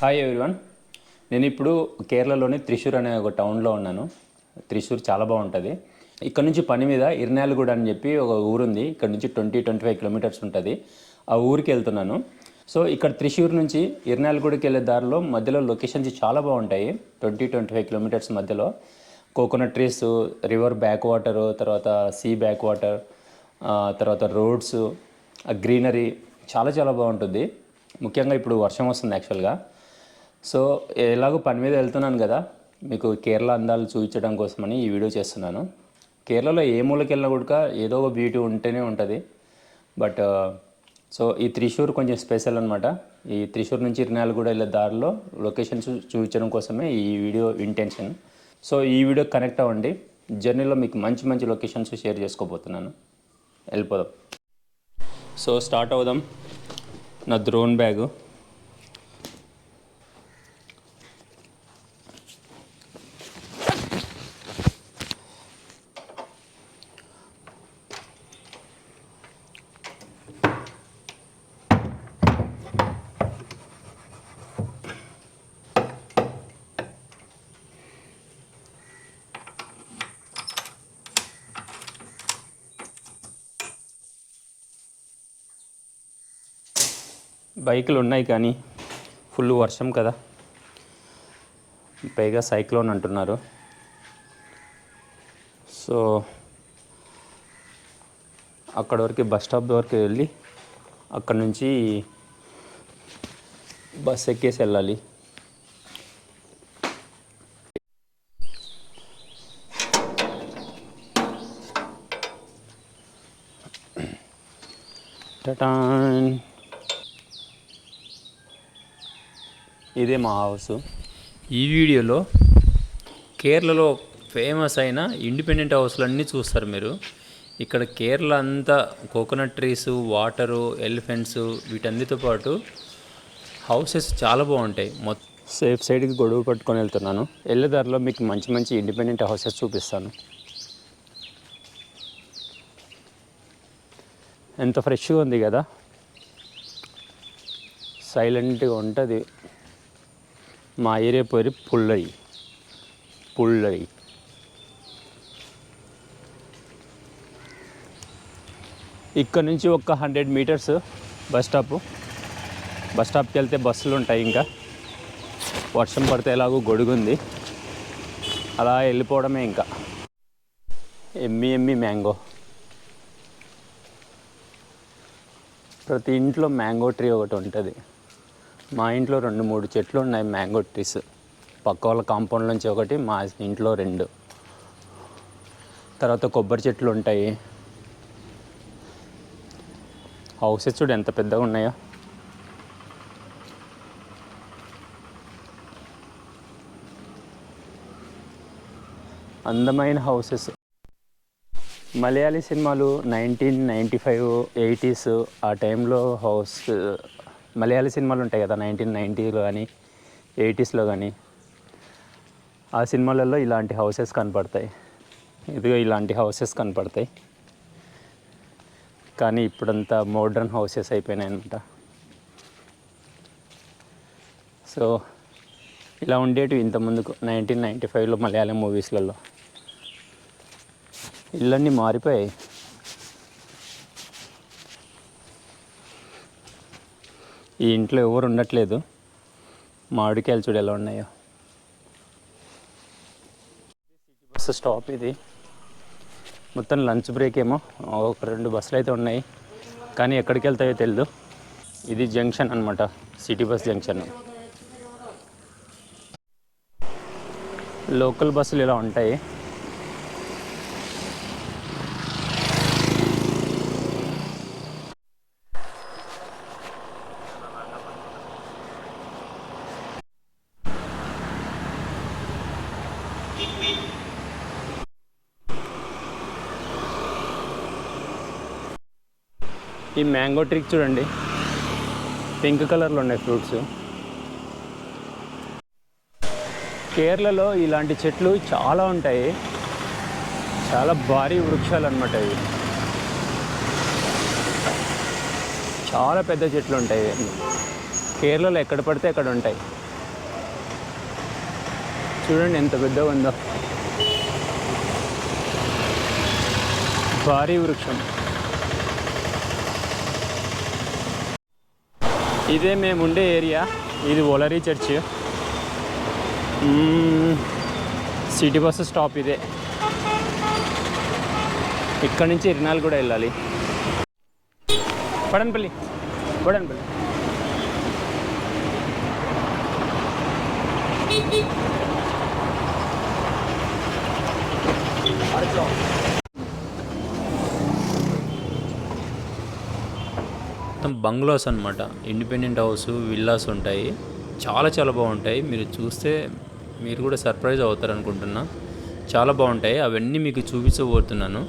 Hi everyone నేను ఇప్పుడు కేరళలోని త్రిశూర్ అనే ఒక టౌన్లో ఉన్నాను. త్రిశూర్ చాలా బాగుంటుంది. ఇక్కడ నుంచి పని మీద ఇర్నాలగూడ అని చెప్పి ఒక ఊరుంది. ఇక్కడ నుంచి ట్వంటీ ట్వంటీ ఫైవ్ కిలోమీటర్స్ ఉంటుంది. ఆ ఊరికి వెళ్తున్నాను. సో ఇక్కడ త్రిశూర్ నుంచి ఇర్నాలగూడకి వెళ్ళే దారిలో మధ్యలో లొకేషన్స్ చాలా బాగుంటాయి. ట్వంటీ ట్వంటీ ఫైవ్ కిలోమీటర్స్ మధ్యలో. Coconut trees river back water తర్వాత సీ బ్యాక్ వాటర్ తర్వాత రోడ్స్ గ్రీనరీ చాలా చాలా బాగుంటుంది. ముఖ్యంగా ఇప్పుడు వర్షం వస్తుంది యాక్చువల్గా. సో ఎలాగో పని మీద వెళ్తున్నాను కదా మీకు కేరళ అందాలు చూపించడం కోసమని ఈ వీడియో చేస్తున్నాను. కేరళలో ఏ మూలకి వెళ్ళినా కూడా ఏదో ఒక బ్యూటీ ఉంటేనే ఉంటుంది. బట్ సో ఈ త్రిశూర్ కొంచెం స్పెషల్ అనమాట ఈ త్రిశూర్ నుంచి ఇర్నాలగూడ వెళ్ళే దారిలో లొకేషన్స్ చూపించడం కోసమే ఈ వీడియో ఇంటెన్షన్ సో ఈ వీడియో కనెక్ట్ అవ్వండి. జర్నీలో మీకు మంచి మంచి లొకేషన్స్ షేర్ చేసుకోబోతున్నాను. వెళ్ళిపోదాం. సో స్టార్ట్ అవుదాం. నా డ్రోన్ బ్యాగు బైకులు ఉన్నాయి కానీ ఫుల్ వర్షం కదా. పైగా సైక్లోన్ అంటున్నారు. సో అక్కడ వరకు బస్ స్టాప్ వరకు వెళ్ళి అక్కడ నుంచి బస్ ఎక్కేసి వెళ్ళాలి. టటాన్. ఇదే మా హౌస్. ఈ వీడియోలో కేరళలో ఫేమస్ అయిన ఇండిపెండెంట్ హౌస్లన్నీ చూస్తారు మీరు. ఇక్కడ కేరళ అంతా కోకోనట్ ట్రీస్ వాటరు ఎలిఫెంట్స్ వీటన్నిటితో పాటు హౌసెస్ చాలా బాగుంటాయి. మొత్తం సేఫ్ సైడ్కి గొడవ పట్టుకొని వెళ్తున్నాను. వెళ్ళేదారిలో మీకు మంచి మంచి ఇండిపెండెంట్ హౌసెస్ చూపిస్తాను. ఎంత ఫ్రెష్గా ఉంది కదా. సైలెంట్గా ఉంటుంది. మా ఏరియా పేరు పుల్లరి పుల్లరి ఇక్కడ నుంచి ఒక hundred metres bus stop bus స్టాప్కి వెళ్తే బస్సులు ఉంటాయి ఇంకా వర్షం పడితే ఎలాగో గొడుగుంది అలా వెళ్ళిపోవడమే ఇంకా ఎమ్మి ఎమ్మి మ్యాంగో ప్రతి ఇంట్లో మ్యాంగో ట్రీ ఒకటి ఉంటుంది మా ఇంట్లో రెండు మూడు చెట్లు ఉన్నాయి మ్యాంగో ట్రీస్. పక్క వాళ్ళ కాంపౌండ్ నుంచి ఒకటి మా ఇంట్లో రెండు. తర్వాత కొబ్బరి చెట్లు ఉంటాయి. హౌసెస్ చూడు ఎంత పెద్దగా ఉన్నాయో. అందమైన హౌసెస్. మలయాళీ సినిమాలు నైన్టీన్ నైంటీ ఫైవ్ ఎయిటీస్ ఆ టైంలో హౌస్ మలయాళీ సినిమాలు ఉంటాయి కదా నైన్టీన్ నైంటీలో కానీ ఎయిటీస్లో కానీ ఆ సినిమాలలో ఇలాంటి హౌసెస్ కనపడతాయి. ఇదిగో ఇలాంటి హౌసెస్ కనపడతాయి. కానీ ఇప్పుడంతా మోడ్రన్ హౌసెస్ అయిపోయినాయి అనమాట సో ఇలా ఉండేటివి ఇంత ముందుకు నైన్టీన్ నైంటీ ఫైవ్లో మలయాళం మూవీస్లలో ఇళ్ళన్నీ మారిపోయాయి. ఈ ఇంట్లో ఎవరు ఉండట్లేదు. మామిడికాయలు చూడు ఎలా ఉన్నాయో. బస్సు స్టాప్ ఇది. మొత్తం లంచ్ బ్రేక్ ఏమో. ఒక రెండు బస్సులు అయితే ఉన్నాయి. కానీ ఎక్కడికి వెళ్తాయో తెలియదు ఇది జంక్షన్ అనమాట సిటీ బస్ జంక్షన్. లోకల్ బస్సులు ఇలా ఉంటాయి. ఈ మ్యాంగో ట్రీక్ చూడండి. పింక్ కలర్లో ఉన్నాయి ఫ్రూట్స్. కేరళలో ఇలాంటి చెట్లు చాలా ఉంటాయి. చాలా భారీ వృక్షాలు అనమాట ఇవి. చాలా పెద్ద చెట్లు ఉంటాయి. కేరళలో ఎక్కడ పడితే అక్కడ ఉంటాయి. చూడండి ఎంత పెద్దగా ఉందో. భారీ వృక్షం. ఇదే మేము ఉండే ఏరియా. ఇది Olari church. City bus stop ఇదే. ఇక్కడ నుంచి ఇరినాలు కూడా వెళ్ళాలి. పడన్పల్లి. పడన్పల్లి. మొత్తం బంగ్లాస్ అనమాట ఇండిపెండెంట్ హౌస్ విల్లాస్ ఉంటాయి. చాలా చాలా బాగుంటాయి. మీరు చూస్తే మీరు కూడా సర్ప్రైజ్ అవుతారు అనుకుంటున్నా చాలా బాగుంటాయి. అవన్నీ మీకు చూపించబోతున్నాను.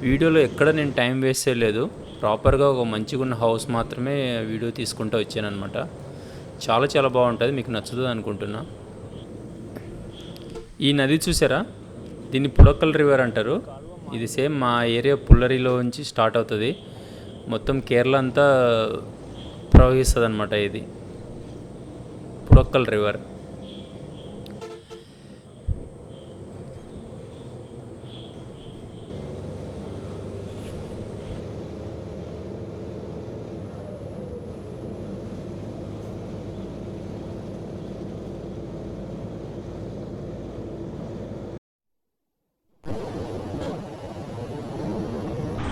వీడియోలో ఎక్కడ నేను టైం వేస్ట్ చేయలేదు. ప్రాపర్గా ఒక మంచిగా ఉన్న హౌస్ మాత్రమే వీడియో తీసుకుంటూ వచ్చాను అనమాట చాలా చాలా బాగుంటుంది. మీకు నచ్చుతుంది అనుకుంటున్నా. ఈ నది చూసారా? దీన్ని పుడకల్ రివర్ అంటారు. ఇది సేమ్ మా ఏరియా పుల్లరిలో నుంచి స్టార్ట్ అవుతుంది. మొత్తం కేరళ అంతా ప్రవహిస్తుంది అనమాట ఇది. పుడక్కల్ రివర్.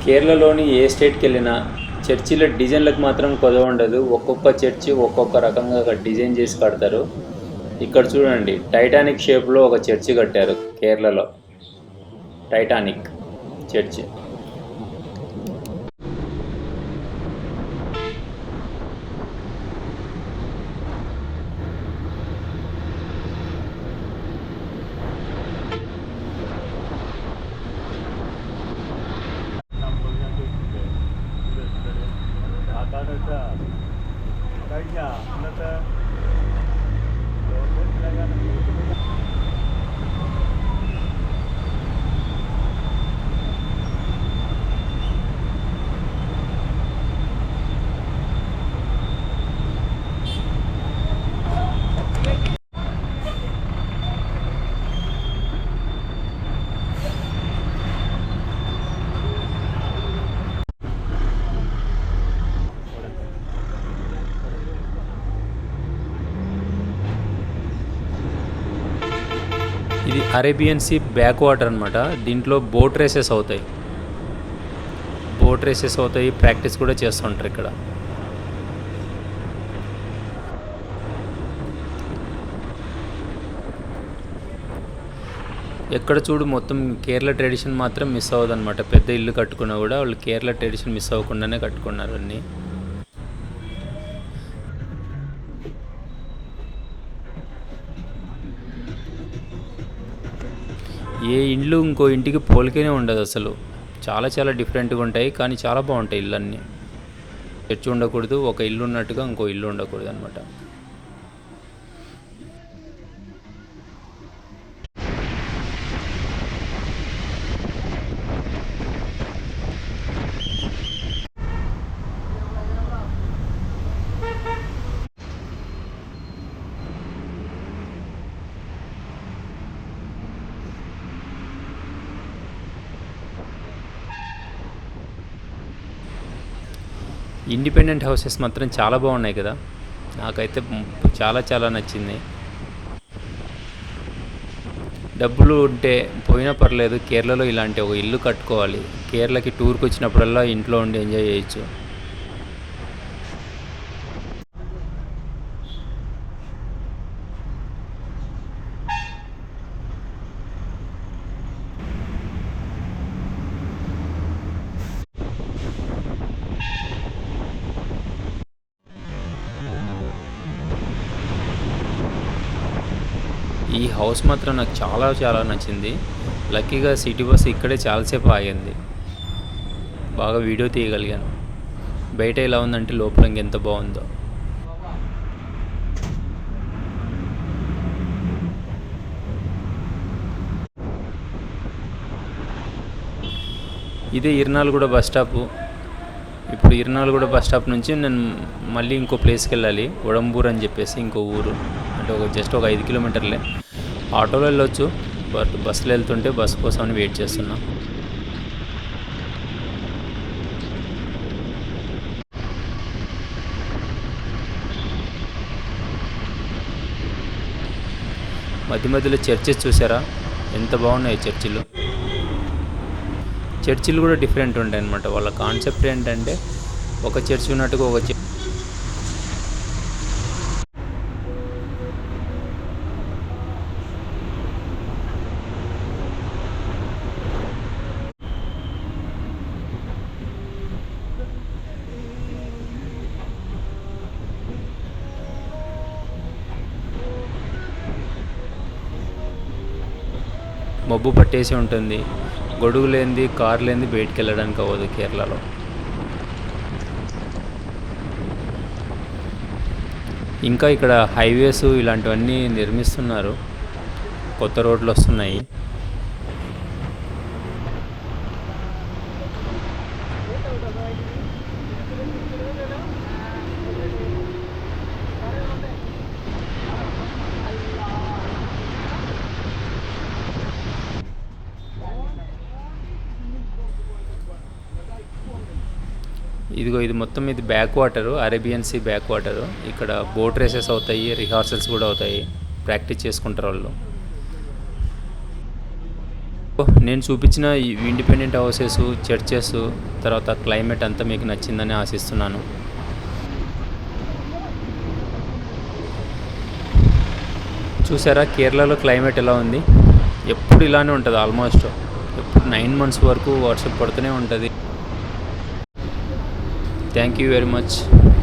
కేరళలోని ఏ స్టేట్కి వెళ్ళినా చర్చిల డిజైన్లకు మాత్రం కొదవ ఉండదు. ఒక్కొక్క చర్చి ఒక్కొక్క రకంగా డిజైన్ చేసి కడతారు. ఇక్కడ చూడండి టైటానిక్ షేప్లో ఒక చర్చి కట్టారు కేరళలో. Titanic church. എന്താണെന്ന് കഴിഞ്ഞ ഇന്നത്തെ ഗവൺമെന്റിലെ ఇది అరేబియన్ సీ బ్యాక్ వాటర్ అనమాట దీంట్లో బోట్ రేసెస్ అవుతాయి. బోట్ రేసెస్ అవుతాయి. ప్రాక్టీస్ కూడా చేస్తుంటారు ఇక్కడ. ఎక్కడ చూడు మొత్తం కేరళ ట్రెడిషన్ మాత్రం మిస్ అవ్వదు అనమాట పెద్ద ఇల్లు కట్టుకున్నా కూడా వాళ్ళు కేరళ ట్రెడిషన్ మిస్ అవ్వకుండానే కట్టుకున్నారు అన్నీ. ఏ ఇండ్లు ఇంకో ఇంటికి పోలికనే ఉండదు అసలు. చాలా చాలా డిఫరెంట్గా ఉంటాయి కానీ చాలా బాగుంటాయి ఇల్లు అన్నీ చర్చి ఉండకూడదు ఒక ఇల్లు ఉన్నట్టుగా ఇంకో ఇల్లు ఉండకూడదు అనమాట ఇండిపెండెంట్ హౌసెస్ మాత్రం చాలా బాగున్నాయి కదా. నాకైతే చాలా చాలా నచ్చింది. డబ్బులు ఉంటే పోయినా పర్లేదు కేరళలో ఇలాంటి ఒక ఇల్లు కట్టుకోవాలి. కేరళకి టూర్కి వచ్చినప్పుడల్లా ఇంట్లో ఉండి ఎంజాయ్ చేయొచ్చు. ఈ హౌస్ మాత్రం నాకు చాలా చాలా నచ్చింది. లక్కీగా సిటీ బస్ ఇక్కడే చాలాసేపు ఆగింది. బాగా వీడియో తీయగలిగాను. బయట ఎలా ఉందంటే లోపల ఇంకెంత బాగుందో. ఇదే ఇర్నాల్గూడ బస్ స్టాప్. ఇప్పుడు ఇర్నాల్గూడ బస్ స్టాప్ నుంచి నేను మళ్ళీ ఇంకో ప్లేస్కి వెళ్ళాలి. ఉడంబూర్ అని చెప్పేసి ఇంకో ఊరు. అంటే ఒక జస్ట్ ఒక ఐదు కిలోమీటర్లే. ఆటోలో వెళ్ళొచ్చు. బట్ బస్సులో వెళ్తుంటే బస్సు కోసం వెయిట్ చేస్తున్నా. మధ్య మధ్యలో చర్చెస్ చూసారా? ఎంత బాగున్నాయి చర్చిలు. చర్చిలు కూడా డిఫరెంట్ ఉంటాయి అనమాట వాళ్ళ కాన్సెప్ట్ ఏంటంటే ఒక చర్చ్ ఉన్నట్టుగా ఒక చర్చ్ మబ్బు పట్టేసి ఉంటుంది. గొడుగు లేనిది కార్ లేనిది బయటికి వెళ్ళడానికి అవ్వదు కేరళలో. ఇంకా ఇక్కడ హైవేస్ ఇలాంటివన్నీ నిర్మిస్తున్నారు. కొత్త రోడ్లు వస్తున్నాయి. ఇదిగో ఇది మొత్తం ఇది backwater Arabian sea backwater ఇక్కడ బోట్ రేసెస్ అవుతాయి రిహార్సల్స్ కూడా అవుతాయి. ప్రాక్టీస్ చేసుకుంటారు వాళ్ళు. నేను చూపించిన ఈ ఇండిపెండెంట్ హౌసెస్ చర్చెస్ తర్వాత క్లైమేట్ అంతా మీకు నచ్చిందని ఆశిస్తున్నాను. చూసారా కేరళలో క్లైమేట్ ఎలా ఉంది? ఎప్పుడు ఇలానే ఉంటుంది ఆల్మోస్ట్ ఎప్పుడు నైన్ మంత్స్ వరకు వర్షం పడుతూనే ఉంటుంది. thank you very much.